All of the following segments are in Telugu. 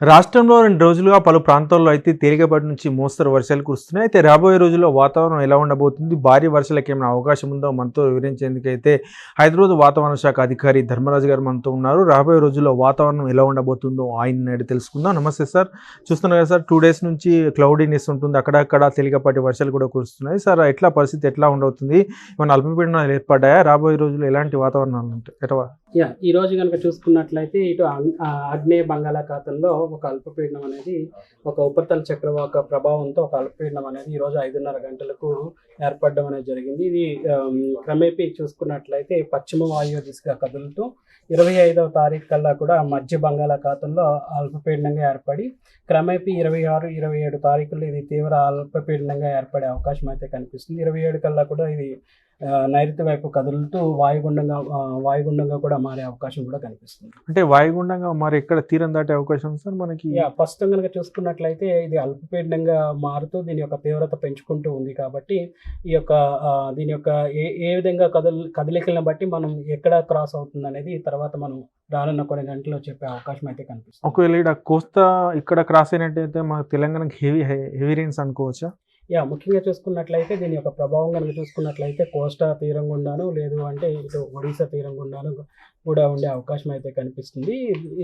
రాష్ట్రంలో రెండు రోజులుగా పలు ప్రాంతాల్లో అయితే తేలికపాటి నుంచి మోస్తరు వర్షాలు కురుస్తున్నాయి. అయితే రాబోయే రోజుల్లో వాతావరణం ఎలా ఉండబోతుంది? భారీ వర్షాలకు ఏమైనా అవకాశం ఉందో? మనతో వివరించేందుకైతే హైదరాబాద్ వాతావరణ శాఖ అధికారి ధర్మరాజు గారు మనతో ఉన్నారు. రాబోయే రోజుల్లో వాతావరణం ఎలా ఉండబోతుందో ఆయన నేడు తెలుసుకుందాం. నమస్తే సార్. చూస్తున్నారు కదా సార్ టూ డేస్ నుంచి క్లౌడీనెస్ ఉంటుంది. అక్కడక్కడ తేలికపాటి వర్షాలు కూడా కురుస్తున్నాయి. సార్ ఎట్లా పరిస్థితి ఎట్లా ఉండవుతుంది ఏమైనా అల్పపీడనాలు ఏర్పడ్డాయా? రాబోయే రోజుల్లో ఎలాంటి వాతావరణాలు ఉంటాయి? ఎట్లా యా ఈ రోజు కనుక చూసుకున్నట్లయితే ఇటు ఆగ్- ఆగ్నేయ బంగాళాఖాతంలో ఒక అల్పపీడనం అనేది ఒక ఉపరితల చక్రవాక ప్రభావంతో ఒక అల్పపీడనం అనేది ఈ రోజు ఐదున్నర గంటలకు ఏర్పడడం అనేది జరిగింది. ఇది క్రమేపీ చూసుకున్నట్లయితే పశ్చిమ వాయువు దిశగా కదులుతూ ఇరవై ఐదవ తారీఖు కల్లా కూడా మధ్య బంగాళాఖాతంలో అల్పపీడనంగా ఏర్పడి క్రమేపీ ఇరవై ఆరు ఇరవై ఏడు తారీఖుల్లో ఇది తీవ్ర అల్పపీడనంగా ఏర్పడే అవకాశం అయితే కనిపిస్తుంది. ఇరవై ఏడు కల్లా కూడా ఇది నైరుతి వైపు కదులుతూ వాయుగుండంగా వాయుగుండంగా కూడా మారే అవకాశం కూడా కనిపిస్తుంది. అంటే వాయుగుండంగా మరి ఎక్కడ తీరం దాటే అవకాశం ఉంది సార్ మనకి? ప్రస్తుతం కనుక చూసుకున్నట్లయితే ఇది అల్పపీడనంగా మారుతూ దీని యొక్క తీవ్రత పెంచుకుంటూ ఉంది కాబట్టి ఈ యొక్క దీని యొక్క ఏ ఏ విధంగా కదల్ కదలికలను బట్టి మనం ఎక్కడ క్రాస్ అవుతుంది అనేది తర్వాత మనం రానున్న కొన్ని గంటల్లో చెప్పే అవకాశం అయితే కనిపిస్తుంది. ఒకవేళ ఇక్కడ కోస్తా ఇక్కడ క్రాస్ అయినట్టయితే మన తెలంగాణకి హెవీ హెవీ రెయిన్స్ అనుకోవచ్చా? యా ముఖ్యంగా చూసుకున్నట్లయితే దీని యొక్క ప్రభావం కనుక చూసుకున్నట్లయితే కోస్టా తీరం గుండాను లేదు అంటే ఇటు ఒడిశా తీరం గుండాను కూడా ఉండే అవకాశం అయితే కనిపిస్తుంది.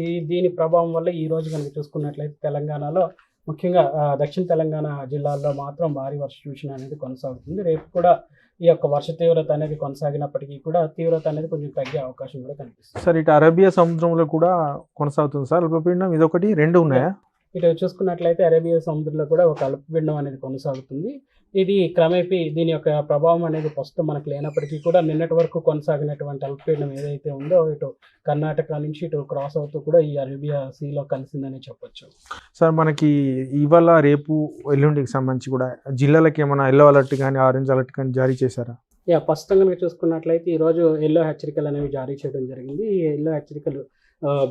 ఈ దీని ప్రభావం వల్ల ఈ రోజు కనుక చూసుకున్నట్లయితే తెలంగాణలో ముఖ్యంగా దక్షిణ తెలంగాణ జిల్లాల్లో మాత్రం భారీ వర్ష సూచన అనేది కొనసాగుతుంది. రేపు కూడా ఈ యొక్క వర్ష తీవ్రత అనేది కొనసాగినప్పటికీ కూడా తీవ్రత అనేది కొంచెం తగ్గే అవకాశం కూడా కనిపిస్తుంది. సార్ ఇటు అరేబియా సముద్రంలో కూడా కొనసాగుతుంది సార్. అల్పపీడనం ఇదొకటి రెండు ఉన్నాయా? ఇటు చూసుకున్నట్లయితే అరేబియా సముద్రంలో కూడా ఒక అల్పపీడనం అనేది కొనసాగుతుంది. ఇది క్రమేపీ దీని యొక్క ప్రభావం అనేది ప్రస్తుతం మనకు లేనప్పటికీ కూడా నిన్నటి వరకు కొనసాగినటువంటి అల్పపీడనం ఏదైతే ఉందో ఇటు కర్ణాటక నుంచి ఇటు క్రాస్ అవుతూ కూడా ఈ అరేబియా సీలో కలిసిందని చెప్పొచ్చు. సార్ మనకి ఇవాళ రేపు ఎల్లుండికి సంబంధించి కూడా జిల్లాలకి ఏమైనా ఎల్లో అలర్ట్ కానీ ఆరెంజ్ అలర్ట్ కానీ జారీ చేశారా? యా ప్రస్తుతం కనుక చూసుకున్నట్లయితే ఈరోజు ఎల్లో హెచ్చరికలు అనేవి జారీ చేయడం జరిగింది. ఈ ఎల్లో హెచ్చరికలు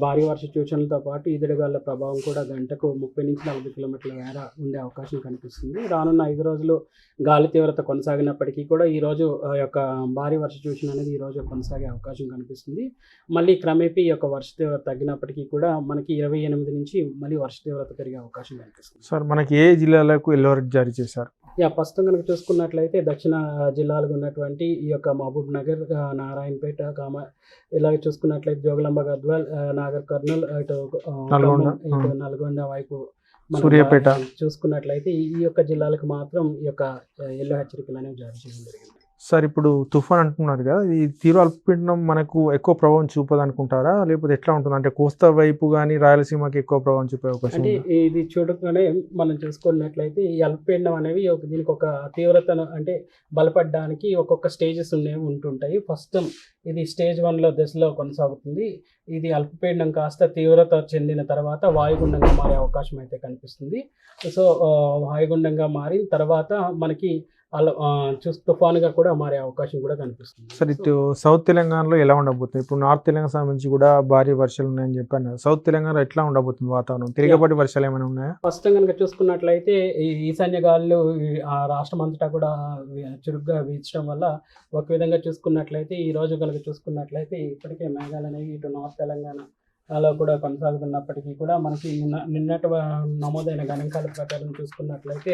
భారీ వర్ష సూచనలతో పాటు ఈదుడుగాల ప్రభావం కూడా గంటకు ముప్పై నుంచి నలభై కిలోమీటర్ల మేర ఉండే అవకాశం కనిపిస్తుంది. రానున్న ఐదు రోజులు గాలి తీవ్రత కొనసాగినప్పటికీ కూడా ఈ రోజు ఆ యొక్క భారీ వర్ష సూచన అనేది ఈ రోజు కొనసాగే అవకాశం కనిపిస్తుంది. మళ్ళీ క్రమేపీ ఈ యొక్క వర్ష తీవ్రత తగ్గినప్పటికీ కూడా మనకి ఇరవై ఎనిమిది నుంచి మళ్ళీ వర్ష తీవ్రత పెరిగే అవకాశం కనిపిస్తుంది. సార్ మనకి ఏ జిల్లాలకు ఎల్లో అలర్ట్ జారీ చేశారు? యా ప్రస్తుతం కనుక చూసుకున్నట్లయితే దక్షిణ జిల్లాలకు ఉన్నటువంటి ఈ యొక్క మహబూబ్ నగర్ నారాయణపేట కామ ఇలాగ చూసుకున్నట్లయితే జోగులాంబ గద్వాల్ నాగర్ కర్నూల్ ఇటు ఇటు. నల్గొండ వైపు సూర్యాపేట. చూసుకున్నట్లయితే ఈ యొక్క జిల్లాలకు మాత్రం ఈ యొక్క ఎల్లో హెచ్చరికలు అనేవి జారీ చేయడం జరిగింది సార్ ఇప్పుడు తుఫాన్ అంటున్నారు కదా ఈ తీవ్ర అల్పపీడనం మనకు ఎక్కువ ప్రభావం చూపదు అనుకుంటారా లేకపోతే ఎట్లా ఉంటుంది? అంటే కోస్తా వైపు కానీ రాయలసీమకి ఎక్కువ ప్రభావం చూపే అవకాశం అంటే? ఇది చూడగానే మనం చూసుకున్నట్లయితే ఈ అల్పపీడనం అనేవి ఒక దీనికి ఒక తీవ్రతను అంటే బలపడడానికి ఒక్కొక్క స్టేజెస్ అనేవి ఉంటుంటాయి. ఫస్ట్ ఇది స్టేజ్ వన్లో దశలో కొనసాగుతుంది. ఇది అల్పపీడనం కాస్త తీవ్రత చెందిన తర్వాత వాయుగుండంగా మారే అవకాశం అయితే కనిపిస్తుంది. సో వాయుగుండంగా మారిన తర్వాత మనకి అలా తుఫానుగా కూడా మారే అవకాశం కూడా కనిపిస్తుంది. సార్ ఇటు సౌత్ తెలంగాణలో ఎలా ఉండబోతుంది? ఇప్పుడు నార్త్ తెలంగాణ సంబంధించి కూడా భారీ వర్షాలు ఉన్నాయని చెప్పాను. సౌత్ తెలంగాణలో ఎట్లా ఉండబోతుంది వాతావరణం? తిరిగపాటి వర్షాలు ఏమైనా ఉన్నాయా? ప్రస్తుతం కనుక చూసుకున్నట్లయితే ఈ ఈశాన్య గాలులు ఈ ఆ రాష్ట్రం అంతటా కూడా చురుగ్గా వీచడం వల్ల ఒక విధంగా చూసుకున్నట్లయితే ఈ రోజు కనుక చూసుకున్నట్లయితే ఇప్పటికే మేఘాలు అనేవి ఇటు నార్త్ తెలంగాణ అలా కూడా కొనసాగుతున్నప్పటికీ కూడా మనకి నిన్న- నిన్నటి నమోదైన గణాంకాల ప్రకారం చూసుకున్నట్లయితే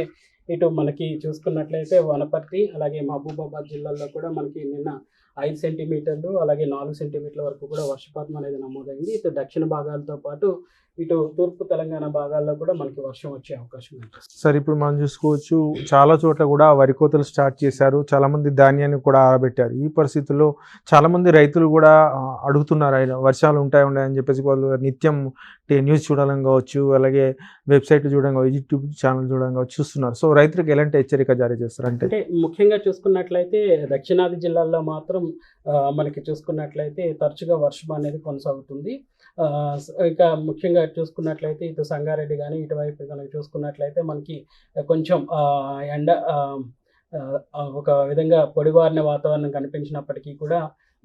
ఇటు మనకి చూసుకున్నట్లయితే వనపర్తి అలాగే మహబూబాబాద్ జిల్లాల్లో కూడా మనకి నిన్న ఐదు సెంటీమీటర్లు అలాగే నాలుగు సెంటీమీటర్ల వరకు కూడా వర్షపాతం అనేది నమోదైంది. ఇటు దక్షిణ భాగాలతో పాటు ఇటు తూర్పు తెలంగాణ భాగాల్లో కూడా మనకి వర్షం వచ్చే అవకాశం కనిపిస్తుంది సార్ ఇప్పుడు మనం చూసుకోవచ్చు చాలా చోట్ల కూడా వరి కోతలు స్టార్ట్ చేశారు. చాలా మంది ధాన్యాన్ని కూడా ఆరబెట్టారు. ఈ పరిస్థితుల్లో చాలా మంది రైతులు కూడా అడుగుతున్నారు ఆయన వర్షాలు ఉంటాయి ఉంటాయని చెప్పేసి వాళ్ళు నిత్యం న్యూస్ చూడడం కావచ్చు అలాగే వెబ్సైట్ చూడడం కావచ్చు యూట్యూబ్ ఛానల్ చూడడం కావచ్చు చూస్తున్నారు. సో రైతులకు ఎలాంటి హెచ్చరిక జారీ చేస్తారు? అంటే ముఖ్యంగా చూసుకున్నట్లయితే దక్షిణాది జిల్లాల్లో మాత్రం మనకి చూసుకున్నట్లయితే తరచుగా వర్షం అనేది కొనసాగుతుంది. ఇంకా ఇక ముఖ్యంగా చూసుకున్నట్లయితే ఇటు సంగారెడ్డి కానీ ఇటువైపు కనుక చూసుకున్నట్లయితే మనకి కొంచెం ఎండ ఒక విధంగా పొడివారిన వాతావరణం కనిపించినప్పటికీ కూడా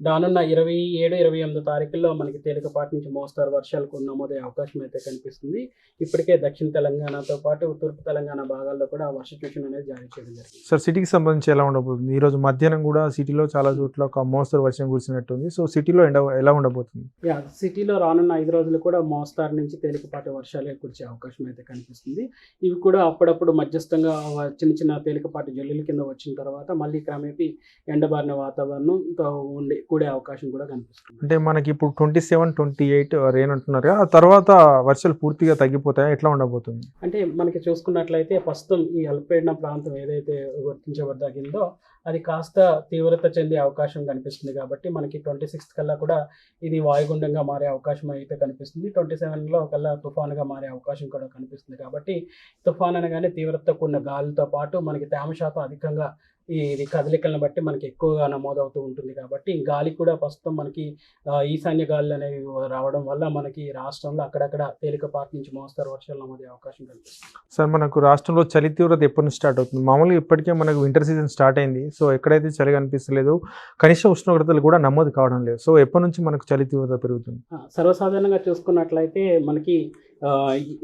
రానున్న ఇరవై ఏడు ఇరవై ఎనిమిది తారీఖుల్లో మనకి తేలికపాటి నుంచి మోస్తారు వర్షాలకు నమోదయ్యే అవకాశం అయితే కనిపిస్తుంది. ఇప్పటికే దక్షిణ తెలంగాణతో పాటు తూర్పు తెలంగాణ భాగాల్లో కూడా వర్ష సూచన అనేది జారీ చేయడం జరిగింది. సార్ సిటీకి సంబంధించి ఎలా ఉండబోతుంది? ఈ రోజు మధ్యాహ్నం కూడా సిటీలో చాలా చోట్ల ఒక మోస్తరు వర్షం కురిసినట్టుంది. సో సిటీలో ఎండ ఎలా ఉండబోతుంది? యా సిటీలో రానున్న ఐదు రోజులు కూడా మోస్తారు నుంచి తేలికపాటి వర్షాలే కురిసే అవకాశం అయితే కనిపిస్తుంది. ఇవి కూడా అప్పుడప్పుడు మధ్యస్థంగా చిన్న చిన్న తేలికపాటి జల్లుల కింద వచ్చిన తర్వాత మళ్ళీ క్రమేపీ ఎండబారిన వాతావరణంతో ఉండి కూడే అవకాశం కూడా కనిపిస్తుంది. అంటే మనకి ఇప్పుడు twenty seven twenty eight rain అంటున్నారు కదా, ఆ తర్వాత వర్షాలు పూర్తిగా తగ్గిపోతాయా? ఎట్లా ఉండబోతుంది? అంటే మనకి చూసుకున్నట్లయితే ప్రస్తుతం ఈ అల్పపీడన ప్రాంతం ఏదైతే గుర్తించబడ్డాగిందో అది కాస్త తీవ్రత చెందే అవకాశం కనిపిస్తుంది కాబట్టి మనకి ట్వంటీ సిక్స్త్ కల్లా కూడా ఇది వాయుగుండంగా మారే అవకాశం అయితే కనిపిస్తుంది. ట్వంటీ సెవెన్లో కల్లా తుఫానుగా మారే అవకాశం కూడా కనిపిస్తుంది కాబట్టి తుఫాన్ అనగానే తీవ్రత కూడిన గాలితో పాటు మనకి తేమ శాతం అధికంగా ఇది కదలికలను బట్టి మనకి ఎక్కువగా నమోదవుతూ ఉంటుంది కాబట్టి గాలి కూడా ప్రస్తుతం మనకి ఈశాన్య గాలులు అనేవి రావడం వల్ల మనకి రాష్ట్రంలో అక్కడక్కడ తేలికపాటి నుంచి మోస్తారు వర్షాలు నమోదే అవకాశం కనిపిస్తుంది సార్ మనకు రాష్ట్రంలో చలి తీవ్రత ఎప్పటి నుంచి స్టార్ట్ అవుతుంది? మామూలుగా ఇప్పటికే మనకు వింటర్ సీజన్ స్టార్ట్ అయింది. సో ఎక్కడైతే చలి కనిపిస్తలేదు కనిష్ట ఉష్ణోగ్రతలు కూడా నమోదు కావడం లేదు. సో ఎప్పటి నుంచి మనకు చలి తీవ్రత పెరుగుతుంది? సర్వసాధారణంగా చూసుకున్నట్లయితే మనకి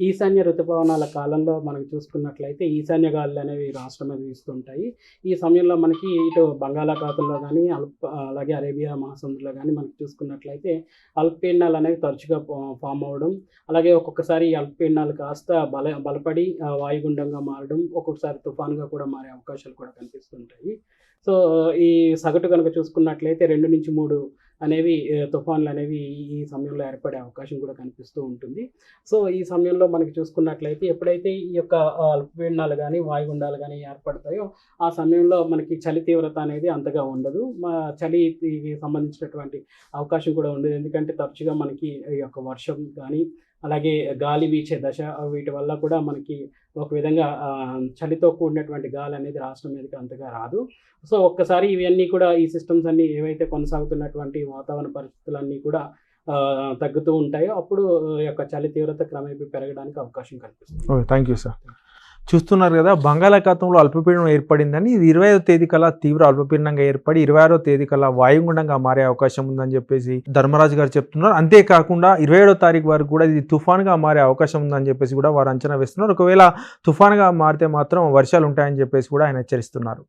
ఈశాన్య ఋతుపవనాల కాలంలో మనం చూసుకున్నట్లయితే ఈశాన్య గాలులు అనేవి రాష్ట్రం మీద వీస్తుంటాయి. ఈ సమయంలో మనకి ఇటు బంగాళాఖాతంలో కానీ అల్ప అలాగే అరేబియా మహాసముద్రంలో కానీ మనకి చూసుకున్నట్లయితే అల్పపీడనాలు అనేవి తరచుగా ఫామ్ అవ్వడం అలాగే ఒక్కొక్కసారి ఈ అల్పపీడనాలు కాస్త బల బలపడి వాయుగుండంగా మారడం ఒక్కొక్కసారి తుఫాన్గా కూడా మారే అవకాశాలు కూడా కనిపిస్తుంటాయి. సో ఈ సగటు కనుక చూసుకున్నట్లయితే రెండు నుంచి మూడు అనేవి తుఫాన్లు అనేవి ఈ- సమయంలో ఏర్పడే అవకాశం కూడా కనిపిస్తూ ఉంటుంది. సో ఈ సమయంలో మనకి చూసుకున్నట్లయితే ఎప్పుడైతే ఈ యొక్క అల్పపీడనాలు కానీ వాయుగుండాలు కానీ ఏర్పడతాయో ఆ సమయంలో మనకి చలి తీవ్రత అనేది అంతగా ఉండదు. మా చలికి సంబంధించినటువంటి అవకాశం కూడా ఉండదు. ఎందుకంటే తరచుగా మనకి ఈ యొక్క వర్షం కానీ అలాగే గాలి వీచే దశ వీటి వల్ల కూడా మనకి ఒక విధంగా చలితో కూడినటువంటి గాలి అనేది రాష్ట్రం మీదకి అంతగా రాదు. సో ఒక్కసారి ఇవన్నీ కూడా ఈ సిస్టమ్స్ అన్నీ ఏవైతే కొనసాగుతున్నటువంటి వాతావరణ పరిస్థితులన్నీ కూడా తగ్గుతూ ఉంటాయో అప్పుడు యొక్క చలి తీవ్రత క్రమేపీ పెరగడానికి అవకాశం కనిపిస్తుంది ఓకే థ్యాంక్ యూ సార్. చూస్తున్నారు కదా బంగాళాఖాతంలో అల్పపీడనం ఏర్పడిందని ఇది ఇరవై ఐదో తేదీ కల్లా తీవ్ర అల్పపీడనంగా ఏర్పడి ఇరవై ఆరో తేదీ కల్లా వాయుగుండంగా మారే అవకాశం ఉందని చెప్పేసి ధర్మరాజు గారు చెప్తున్నారు. అంతేకాకుండా ఇరవై ఏడో తారీఖు వరకు కూడా ఇది తుఫాన్గా మారే అవకాశం ఉందని చెప్పేసి కూడా వారు అంచనా వేస్తున్నారు. ఒకవేళ తుఫాన్గా మారితే మాత్రం వర్షాలు ఉంటాయని చెప్పేసి కూడా ఆయన హెచ్చరిస్తున్నారు.